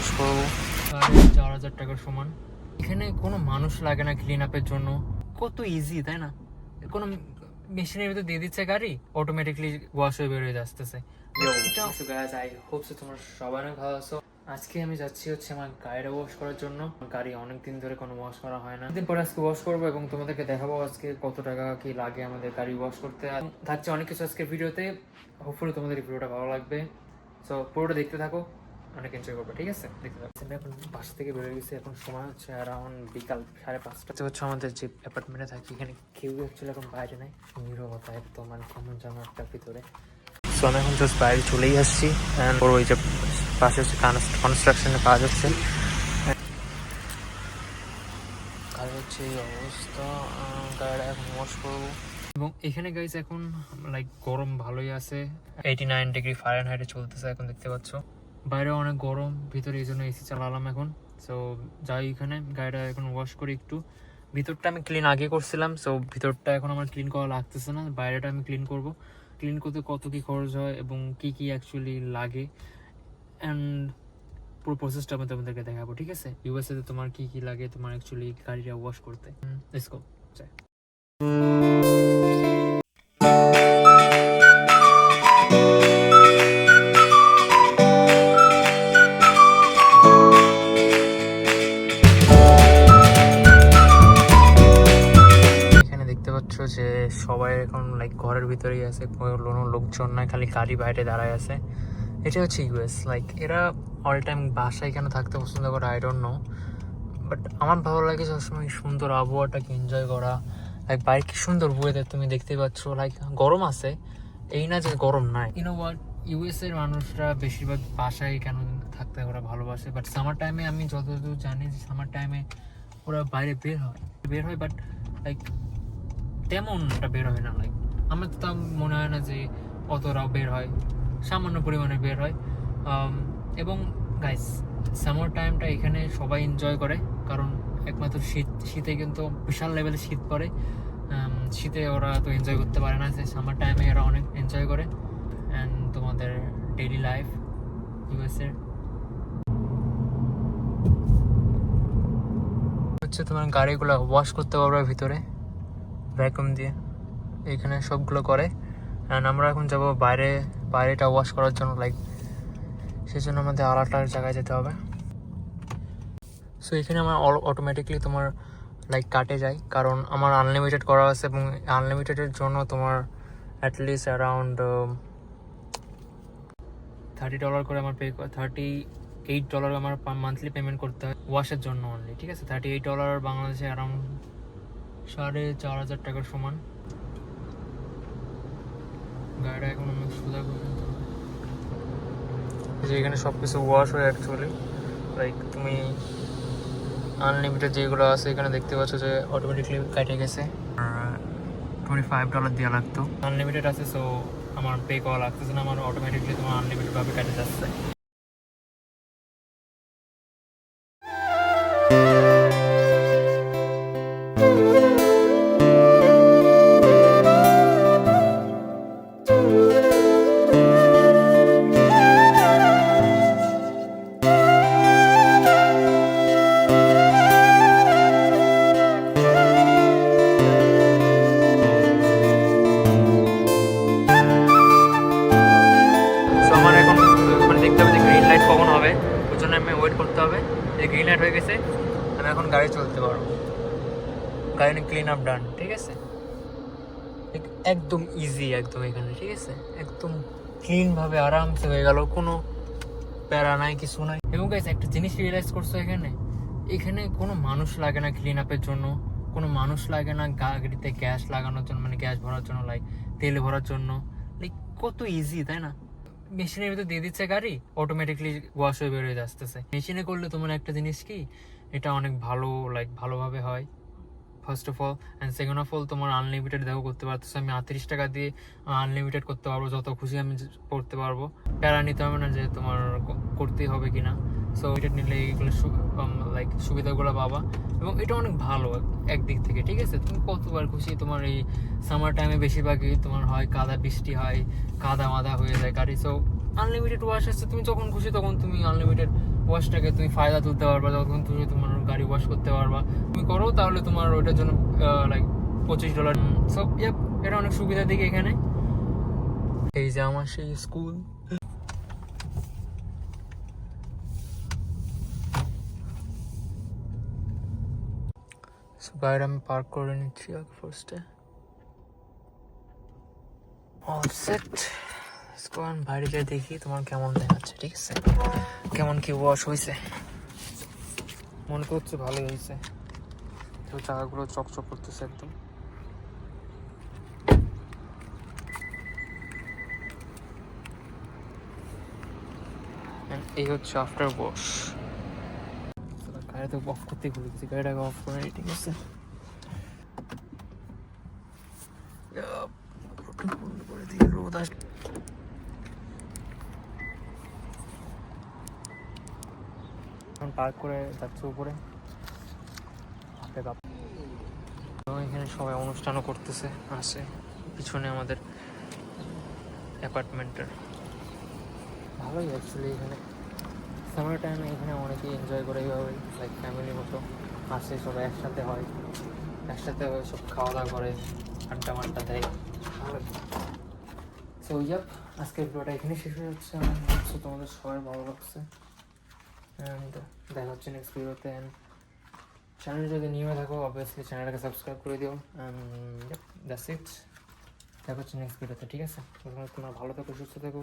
Wash করব। চার হাজার টাকার সমান। এখানে কোনো মানুষ লাগে না ক্লিন আপের জন্য। কত ইজি তাই না? কোনো মেশিনের ভিতর দিয়ে দিচ্ছে গাড়ি অটোমেটিকলি ওয়াশ হয়ে বেরোয় আসতেছে আই হোপ সো তোমরা সবাই অনেক ভালো আছো। আজকে আমি যাচ্ছি হচ্ছে আমার গাড়িটা ওয়াশ করার জন্য। গাড়ি অনেক দিন ধরে কোনো ওয়াশ করা হয় না। দিন পরে আজকে ওয়াশ করব এবং তোমাদেরকে দেখাবো আজকে কত টাকা কি লাগে আমাদের গাড়ি ওয়াশ করতে। থাকছে অনেক কিছু আজকে ভিডিওতে হোপফুলি তোমাদের ভিডিওটা ভালো লাগবে। সো পুরোটা দেখতে থাকো। অনেক এনজয় করবে, ঠিক আছে? দেখতে আমি এখন বাসা থেকে বেরোয় গেছি, এখন সময় হচ্ছে অ্যারাউন্ড বিকাল সাড়ে পাঁচটা। হচ্ছে আমাদের যে অ্যাপার্টমেন্টে থাকি, এখানে কেউ অ্যাকচুয়ালি এখন বাইরে নেই। নীরবতা একদম মানে কেমন যেন একটা ভিতরে। সো আমি এখন জাস্ট বাইরে চলেই আসছি অ্যান্ড ওই যে পাশে হচ্ছে কনস্ট্রাকশনের কাজ হচ্ছে। কাজ হচ্ছে এই অবস্থা গাড়িটা এখন ওয়াশ করব। এবং এখানে গাইজ এখন লাইক গরম ভালোই আছে। এইটি নাইন ডিগ্রি ফারেন হাইটে চলতেছে এখন, দেখতে পাচ্ছ। বাইরে অনেক গরম, ভিতরে এই জন্য এসি চালালাম এখন। সো যাই এখানে, গাড়িটা এখন ওয়াশ করি একটু। ভিতরটা আমি ক্লিন আগে করছিলাম সো ভিতরটা এখন আমার ক্লিন করা লাগতেছে না। বাইরেটা আমি ক্লিন করব। ক্লিন করতে কত কি খরচ হয় এবং কি কি অ্যাকচুয়ালি লাগে? অ্যান্ড পুরো প্রসেসটা আমি তোমাদেরকে দেখাবো, ঠিক আছে? ইউএসএ তে তোমার কি কি লাগে তোমার অ্যাকচুয়ালি গাড়িটা ওয়াশ করতে। লেটস গো সবাই এখন লাইক ঘরের ভিতরেই আছে, কোনো লোকজন নাই, খালি গাড়ি বাইরে দাঁড়ায় আছে। এটা হচ্ছে ইউএস লাইক এরা অল টাইম বাসায় কেন থাকতে পছন্দ করে আই ডোন্ট নো বাট আমার ভালো লাগে সবসময় সুন্দর আবহাওয়াটাকে এনজয় করা। লাইক বাইরে কি সুন্দর ওয়েদার তুমি দেখতে পাচ্ছ লাইক গরম আছে, এই না যে গরম নাই। ইউনো হোয়াট ইউএস এর মানুষরা বেশিরভাগ বাসায় কেন থাকতে ওরা ভালোবাসে বাট সামার টাইমে আমি যতদূর জানি সামার টাইমে ওরা বাইরে বের হয়। বের হয় বাট লাইক তেমনটা বের হয় না লাইক আমার তো তা মনে হয় না যে অতটাও বের হয়, সামান্য পরিমাণে বের হয়। এবং গাইস সামার টাইমটা এখানে সবাই এনজয় করে, কারণ একমাত্র শীত, শীতে কিন্তু বিশাল লেভেলে শীত পড়ে। শীতে ওরা তো এনজয় করতে পারে না সে সামার টাইমে এরা অনেক এনজয় করে। অ্যান্ড তোমাদের ডেইলি লাইফ ইউএসের হচ্ছে তোমার গাড়িগুলো ওয়াশ করতে পারবে ভিতরে। ভ্যাকুম দিয়ে এখানে সবগুলো করে। অ্যান্ড আমরা এখন যাব বাইরে, বাইরেটা ওয়াশ করার জন্য লাইক সেই জন্য আমাদের আলাদার জায়গায় যেতে হবে। সো এখানে আমার অটোমেটিকলি তোমার লাইক কাটে যায়। কারণ আমার আনলিমিটেড করা আছে এবং আনলিমিটেডের জন্য তোমার অ্যাটলিস্ট অ্যারাউন্ড থার্টি ডলার করে আমার পে থার্টি এইট ডলার আমার মান্থলি পেমেন্ট করতে হয় ওয়াশের জন্য অনলি ঠিক আছে? থার্টি এইট ডলার বাংলাদেশে অ্যারাউন্ড সাড়ে চার হাজার টাকার সমান। গাড়িটা এখন আমি সোজা যে এখানে সব কিছু ওয়াশ হয় অ্যাকচুয়ালি লাইক তুমি আনলিমিটেড যেগুলো আছে এখানে দেখতে পাচ্ছ যে অটোমেটিকলি কেটে গেছে। টোয়েন্টি ফাইভ ডলার দেওয়া লাগতো। আনলিমিটেড আছে সো আমার পে করা লাগতেছে না আমার অটোমেটিকলি তোমার আনলিমিটেডভাবে কেটে যাচ্ছে। সো জন্য আমি ওয়েট করতে হবে। যে গ্রিন লাইট হয়ে গেছে। আমি এখন গাড়ি চলতে পারব। গাড়ি ক্লিন আপ ডান ঠিক আছে? এক- একদম ইজি একদম এখানে, ঠিক আছে? একদম ক্লিনভাবে আরামসে হয়ে গেল। কোনো প্যারা নাই, কিছু নাই। এবং গাইস একটা জিনিস রিয়েলাইজ করছ এখানে? এখানে কোনো মানুষ লাগে না ক্লিন আপের জন্য। কোনো মানুষ লাগে না গাড়িতে গ্যাস লাগানোর জন্য মানে গ্যাস ভরার জন্য লাইক তেল ভরার জন্য। লাইক কত ইজি তাই না? মেশিনের ভিতরে দিয়ে দিচ্ছে গাড়ি অটোমেটিকলি ওয়াশ হয়ে বেরোয় আসতেছে মেশিনে করলে তোমার একটা জিনিস কি, এটা অনেক ভালো লাইক ভালোভাবে হয়। First of all and second of all তোমার আনলিমিটেড দেখো করতে পারতেছো, আমি আটত্রিশ টাকা দিয়ে আনলিমিটেড করতে পারব, যত খুশি আমি করতে পারব। প্যারা নিতে হবে না যে তোমার ক- করতেই হবে কিনা। সো এটা নিলে এইগুলো লাইক সুবিধাগুলো পাবা। এবং এটা অনেক ভালো একদিক থেকে, ঠিক আছে? তুমি কতবার খুশি তোমার এই সামার টাইমে বেশিরভাগই তোমার হয় কাদা বৃষ্টি হয়, কাদা মাদা হয়ে যায় গাড়ি। সো আনলিমিটেড ওয়াশ আসছে। তুমি যখন খুশি তখন তুমি আনলিমিটেড ওয়াশটাকে তুমি ফায়দা তুলতে পারবা। যখন তুমি তোমার গাড়ি ওয়াশ করতে পারবা। তুমি করো, তাহলে তোমার ওইটার জন্য লাইক পঁচিশ ডলার সব এটা অনেক সুবিধা দিকে এখানে। এই যে আমার সেই স্কুল গাড়িটা আমি পার্ক করে নিচ্ছি আগে ফার্স্টে সেট স্কোয়ান বাইরে যেয়ে দেখি তোমার কেমন দেখাচ্ছে, ঠিক আছে? কেমন কি ওয়াশ হয়েছে মনে করছে ভালোই হয়েছে তো চাকাগুলো চকচক করতেছে একদম। এই হচ্ছে আফটার ওয়াশ গাড়িটা অফ করতে ভুলে গেছি গাড়িটাকে অফ করে ঠিক আছে? করে রোদ আস এখন পার্ক করে যাচ্ছে উপরে। এখানে সবাই অনুষ্ঠানও করতেছে, আসে। পিছনে আমাদের অ্যাপার্টমেন্টের ভালোই অ্যাকচুয়ালি এখানে। সামার টাইমে এখানে অনেকেই এনজয় করে এইভাবে লাইক ফ্যামিলির মতো আসে, সবাই একসাথে হয়। একসাথে সব খাওয়া দাওয়া করে, আড্ডা মাড্ডা দেয়। সো ইয়াপ আজকের ভিডিওটা এখানে শেষ হয়ে যাচ্ছে আমার। তোমাদের সবাই ভালো লাগছে। অ্যান্ড দেখা হচ্ছে নেক্সট ভিডিওতে। অ্যান্ড চ্যানেল যদি নিউ হয়ে থাকো অবভিয়াসলি চ্যানেলটাকে সাবস্ক্রাইব করে দিও। দ্যাটস ইট দেখা হচ্ছে নেক্সট ভিডিওতে, ঠিক আছে? তোমরা ভালো থাকো, সুস্থ থাকো।